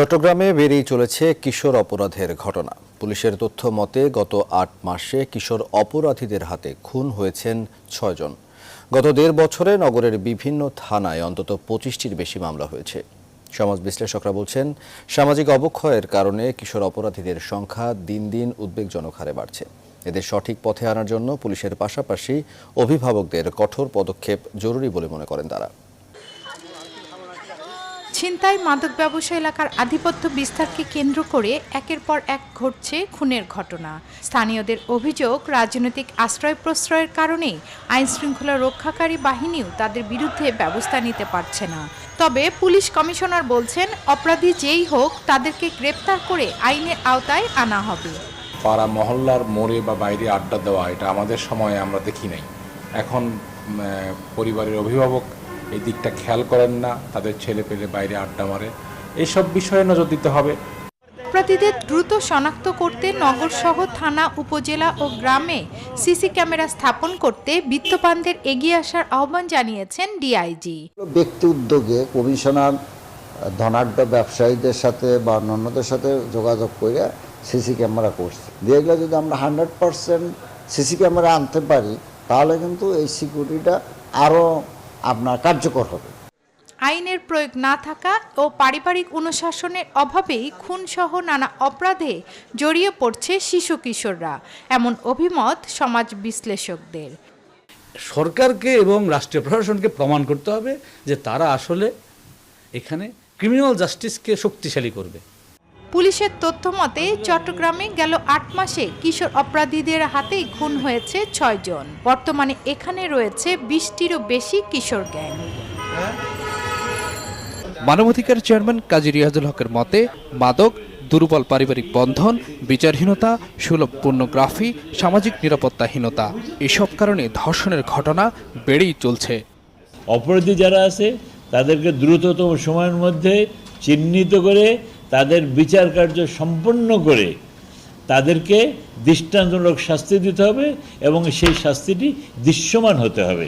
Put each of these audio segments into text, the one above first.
চট্টগ্রামে বেড়েই চলেছে কিশোর অপরাধের ঘটনা। পুলিশের তথ্য মতে, গত আট মাসে কিশোর অপরাধীদের হাতে খুন হয়েছেন ছয়জন গত দেড় বছরে নগরের বিভিন্ন থানায় অন্তত পঁচিশটির বেশি মামলা হয়েছে। সমাজ বিশ্লেষকরা বলছেন, সামাজিক অবক্ষয়ের কারণে কিশোর অপরাধীদের সংখ্যা দিন দিন উদ্বেগজনক হারে বাড়ছে। এদের সঠিক পথে আনার জন্য পুলিশের পাশাপাশি অভিভাবকদের কঠোর পদক্ষেপ জরুরি বলে মনে করেন তারা। ছিনতাই মাদক ব্যবসা এলাকার আধিপত্য বিস্তারকে কেন্দ্র করে একের পর এক ঘটছে খুনের ঘটনা। স্থানীয়দের অভিযোগ, রাজনৈতিক আশ্রয় প্রশ্রয়ের কারণেই আইন শৃঙ্খলা রক্ষাকারী বাহিনীও তাদের বিরুদ্ধে ব্যবস্থা নিতে পারছে না। তবে পুলিশ কমিশনার বলছেন, অপরাধী যেই হোক, তাদেরকে গ্রেপ্তার করে আইনের আওতায় আনা হবে। পাড়া মহল্লার মোড়ে বা বাইরে আড্ডা দেওয়া, এটা আমাদের সময়ে আমরা দেখি নাই। এখন পরিবারের অভিভাবক এই দিকটা খেয়াল করেন না তাদের ছেলে পেলে বাইরে আড্ডা মারে। এইসব বিষয়ে নজর দিতে হবে। অপরাধীদের দ্রুত শনাক্ত করতে নগরসহ থানা উপজেলা ও গ্রামে সিসি ক্যামেরা স্থাপন করতে বিত্তবানদের এগিয়ে আসার আহ্বান জানিয়েছেন ডিআইজি। ব্যক্তি উদ্যোগে কমিশনার ধনাঢ্য ব্যবসায়ীদের সাথে বা অন্যান্যদের সাথে যোগাযোগ করে সিসি ক্যামেরা করছে। দিয়ে গেলে যদি আমরা হান্ড্রেড পারসেন্ট সিসি ক্যামেরা আনতে পারি তাহলে কিন্তু এই সিকিউরিটিটা আরও আপনার কার্যকর হবে। আইনের প্রয়োগ না থাকা ও পারিবারিক অনুশাসনের অভাবেই খুনসহ নানা অপরাধে জড়িয়ে পড়ছে শিশু কিশোররা এমন অভিমত সমাজ বিশ্লেষকদের। সরকারকে এবং রাষ্ট্রীয় প্রশাসনকে প্রমাণ করতে হবে যে তারা আসলে এখানে ক্রিমিনাল জাস্টিসকে শক্তিশালী করবে। পুলিশের তথ্য মতে চট্টগ্রামে গেল আট মাসে কিশোর অপরাধীদের হাতেই খুন হয়েছে ছয়জন বর্তমানে এখানে রয়েছে বিশটিরও বেশি কিশোর গ্যাং। মানবাধিকার চেয়ারম্যান কাজী রিয়াজুল হকের মতে মাদক দুর্বল পারিবারিক বন্ধন বিচারহীনতা সুলভ পূর্ণগ্রাফি সামাজিক নিরাপত্তাহীনতা এসব কারণে ধর্ষণের ঘটনা বেড়েই চলছে। অপরাধী যারা আছে তাদেরকে দ্রুততম সময়ের মধ্যে চিহ্নিত করে তাদের বিচার কার্য সম্পন্ন করে তাদেরকে দৃষ্টান্তমূলক শাস্তি দিতে হবে এবং সেই শাস্তিটি দৃশ্যমান হতে হবে।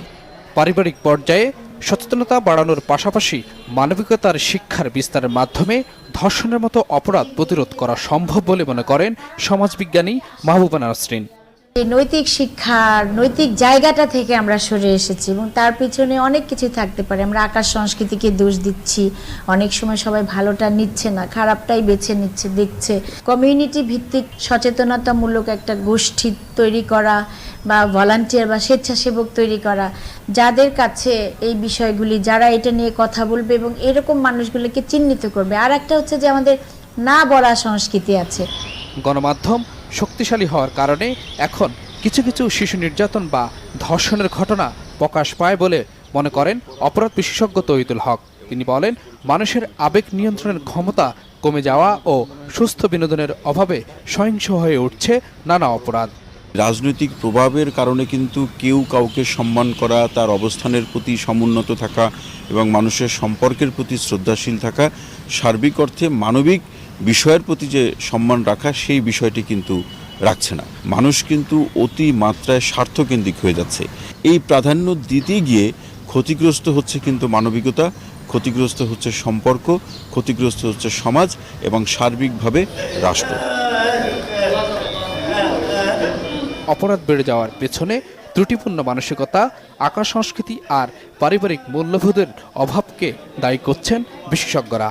পারিবারিক পর্যায়ে সচেতনতা বাড়ানোর পাশাপাশি মানবিকতার শিক্ষার বিস্তারের মাধ্যমে ধর্ষণের মতো অপরাধ প্রতিরোধ করা সম্ভব বলে মনে করেন সমাজবিজ্ঞানী মাহবুবা নাসরিন। এই নৈতিক শিক্ষার নৈতিক জায়গাটা থেকে আমরা সরে এসেছি এবং তার পিছনে অনেক কিছু থাকতে পারে। আমরা আকাশ সংস্কৃতিকে দোষ দিচ্ছি। অনেক সময় সবাই ভালোটা নিচ্ছে না, খারাপটাই বেছে নিচ্ছে, দেখছে। কমিউনিটি ভিত্তিক সচেতনতামূলক একটা গোষ্ঠী তৈরি করা বা ভলান্টিয়ার বা স্বেচ্ছাসেবক তৈরি করা, যাদের কাছে এই বিষয়গুলি, যারা এটা নিয়ে কথা বলবে এবং এরকম মানুষগুলোকে চিহ্নিত করবে। আর একটা হচ্ছে যে আমাদের না বলা সংস্কৃতি আছে। গণমাধ্যম শক্তিশালী হওয়ার কারণে এখন কিছু কিছু শিশু নির্যাতন বা ধর্ষণের ঘটনা প্রকাশ পায় বলে মনে করেন অপরাধ বিশেষজ্ঞ তৈতুল হক। তিনি বলেন, মানুষের আবেগ নিয়ন্ত্রণের ক্ষমতা কমে যাওয়া ও সুস্থ বিনোদনের অভাবে সহিংস হয়ে উঠছে নানা অপরাধ। রাজনৈতিক প্রভাবের কারণে কিন্তু কেউ কাউকে সম্মান করা, তার অবস্থানের প্রতি সমুন্নত থাকা এবং মানুষের সম্পর্কের প্রতি শ্রদ্ধাশীল থাকা সার্বিক অর্থে মানবিক বিষয়ের প্রতি যে সম্মান রাখা, সেই বিষয়টি কিন্তু রাখছে না। মানুষ কিন্তু অতি মাত্রায় স্বার্থকেন্দ্রিক হয়ে যাচ্ছে। এই প্রাধান্য দিতে গিয়ে ক্ষতিগ্রস্ত হচ্ছে কিন্তু মানবিকতা, ক্ষতিগ্রস্ত হচ্ছে সম্পর্ক, ক্ষতিগ্রস্ত হচ্ছে সমাজ এবং সার্বিকভাবে রাষ্ট্র। অপরাধ বেড়ে যাওয়ার পেছনে ত্রুটিপূর্ণ মানসিকতা, আকার সংস্কৃতি আর পারিবারিক মূল্যবোধের অভাবকে দায়ী করছেন বিশেষজ্ঞরা।